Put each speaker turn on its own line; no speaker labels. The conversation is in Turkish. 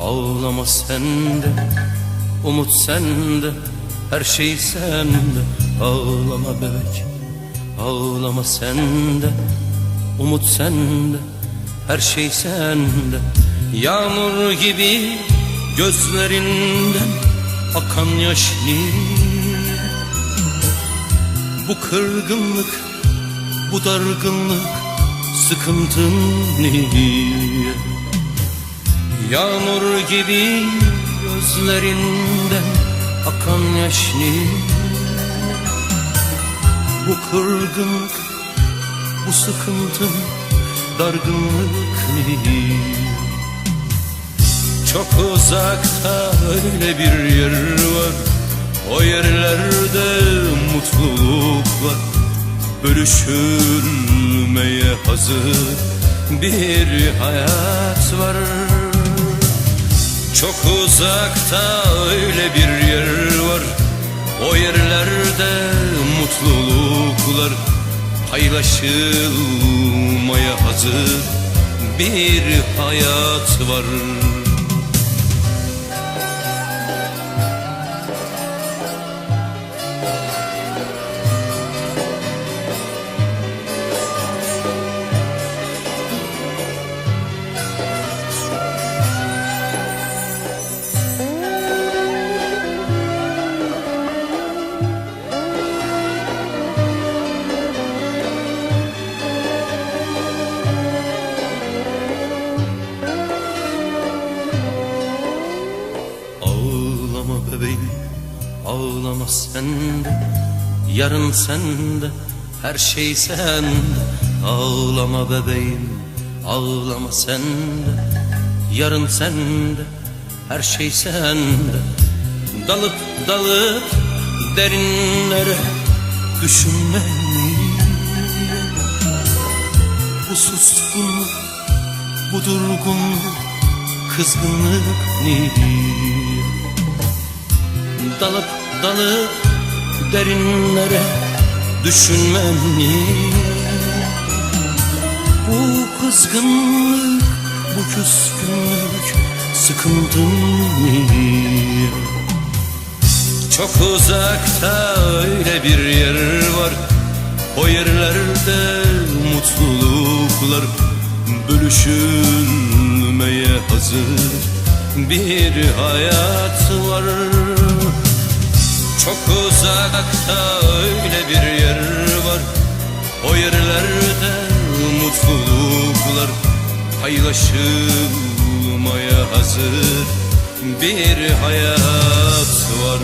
Ağlama sende Umut sende Her şey sende. Ağlama bebek Ağlama sende Umut sende Her şey sende. Yağmur gibi Gözlerinden Akan yaş niye? Bu kırgınlık Bu dargınlık Sıkıntın niye Yağmur gibi gözlerinden akan yaş? Bu kırgınlık, bu sıkıntın, dargınlık niye? Çok uzakta öyle bir yer var O yerlerde mutluluk var Bölüşülmeye hazır bir hayat var çok uzakta öyle bir yer var. O yerlerde mutluluklar Paylaşılmaya hazır bir hayat var bebeğim, ağlama sende Yarın sende, her şey sende Ağlama bebeğim, ağlama sende Yarın sende, her şey sende Dalıp dalıp derinlere düşünmeni Bu suskunluk, bu durgunluk, kızgınlık niye? Dalıp dalıp derinlere düşünmem niye? Bu kızgınlık, bu küskünlük, sıkıntım niye? Çok uzakta öyle bir yer var O yerlerde mutluluklar Bölüşülmeye hazır bir hayat var uzakta öyle bir yer var. O yerlerde mutluluklar Paylaşılmaya hazır bir hayat var